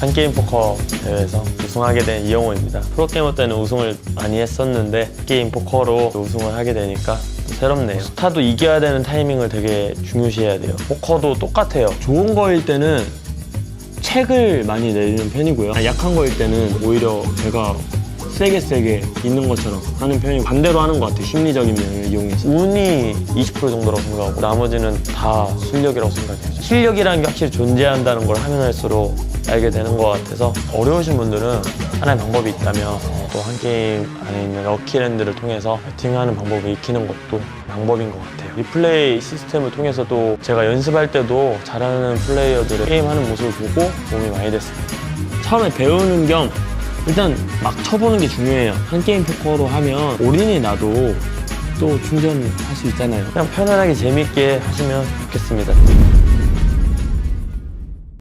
한 게임 포커 대회에서 우승하게 된 이영호입니다. 프로게이머 때는 우승을 많이 했었는데 게임 포커로 우승을 하게 되니까 또 새롭네요. 스타도 이겨야 되는 타이밍을 되게 중요시해야 돼요. 포커도 똑같아요. 좋은 거일 때는 책을 많이 내리는 편이고요. 약한 거일 때는 오히려 제가 세게 세게 있는 것처럼 하는 편이고 반대로 하는 것 같아요. 심리적인 면을 이용해서 운이 20% 정도라고 생각하고 나머지는 다 실력이라고 생각해요. 실력이라는 게 확실히 존재한다는 걸 하면 할수록 알게 되는 것 같아서 어려우신 분들은 하나의 방법이 있다면 또 한 게임 안에 있는 럭키랜드를 통해서 배팅하는 방법을 익히는 것도 방법인 것 같아요. 리플레이 시스템을 통해서도 제가 연습할 때도 잘하는 플레이어들의 게임하는 모습을 보고 도움이 많이 됐습니다. 처음에 배우는 겸 일단 막 쳐보는 게 중요해요. 한 게임 포커로 하면 올인이 나도 또 충전할 수 있잖아요. 그냥 편안하게 재밌게 하시면 좋겠습니다.